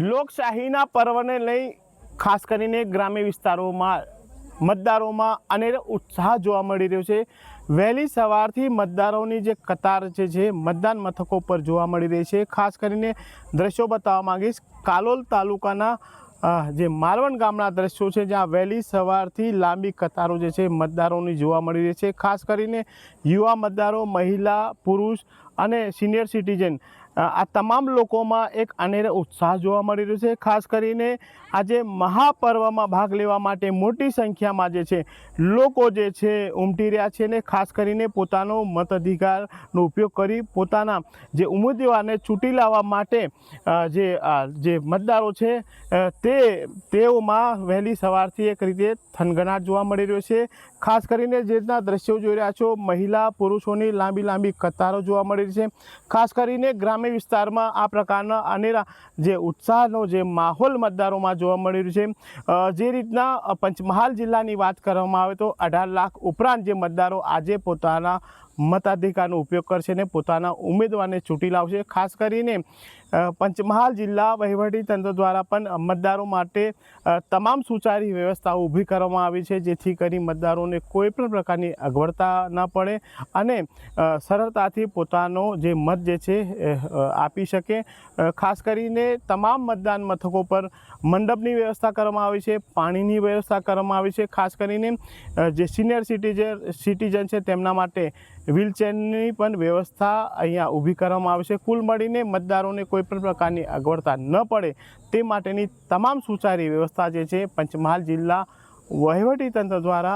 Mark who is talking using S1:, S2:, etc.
S1: લોકશાહીના પર્વને લઈ ખાસ કરીને ગ્રામ્ય વિસ્તારોમાં મતદારોમાં અનેરો ઉત્સાહ જોવા મળી રહ્યો છે. વહેલી સવારથી મતદારોની જે કતાર જે છે મતદાન મથકો પર જોવા મળી રહી છે. ખાસ કરીને દ્રશ્યો બતાવવા માંગીશ. કાલોલ તાલુકાના જે માલવણ ગામના દ્રશ્યો છે, જ્યાં વહેલી સવારથી લાંબી કતારો જે છે, મતદારોની જોવા મળી રહી છે. ખાસ કરીને યુવા મતદારો, મહિલા, પુરુષ અને સિનિયર સિટીઝન આ તમામ લોકોમાં એક અનેરો ઉત્સાહ જોવા મળી રહ્યો છે. ખાસ કરીને આજે મહાપર્વમાં ભાગ લેવા માટે મોટી સંખ્યામાં જે છે, લોકો જે છે, ઉમટી રહ્યા છે ને ખાસ કરીને પોતાનો મતાધિકારનો ઉપયોગ કરી પોતાના જે ઉમેદવારને ચૂંટી લાવવા માટે જે જે મતદારો છે તે, તેઓમાં વહેલી સવારથી એક રીતે થનગનાટ જોવા મળી રહ્યો છે. ખાસ કરીને જે રીતના દ્રશ્યો જોઈ રહ્યા છો, મહિલા પુરુષોની લાંબી લાંબી કતારો જોવા મળી રહી છે. ખાસ કરીને ગ્રામ્ય વિસ્તારમાં આ પ્રકારના અનેરા જે ઉત્સાહનો જે માહોલ મતદારોમાં જોવા મળી રહ્યું છે. જે રીતના પંચમહાલ જિલ્લાની વાત કરવામાં આવે તો અઢાર લાખ ઉપરાંત જે મતદારો આજે પોતાના મતાધિકારનો ઉપયોગ કરશે અને પોતાના ઉમેદવારને ચૂંટી લાવશે. ખાસ કરીને પંચમહાલ જિલ્લા વહીવટી તંત્ર દ્વારા પણ મતદારો માટે તમામ સુચારી વ્યવસ્થાઓ ઊભી કરવામાં આવી છે, જેથી કરી મતદારોને કોઈ પણ પ્રકારની અગવડતા ન પડે અને સરળતાથી પોતાનો જે મત જે છે આપી શકે. ખાસ કરીને તમામ મતદાન મથકો પર મંડપની વ્યવસ્થા કરવામાં આવી છે, પાણીની વ્યવસ્થા કરવામાં આવી છે. ખાસ કરીને જે સિનિયર સિટીઝન સિટીઝન છે, તેમના માટે વ્હીલચેરની પણ વ્યવસ્થા અહીંયા ઊભી કરવામાં આવશે કુલ મળીને મતદારોને કોઈ પણ પ્રકારની અગવડતા ન પડે તે માટેની તમામ સુચારી વ્યવસ્થા જે છે, પંચમહાલ જિલ્લા વહીવટી તંત્ર દ્વારા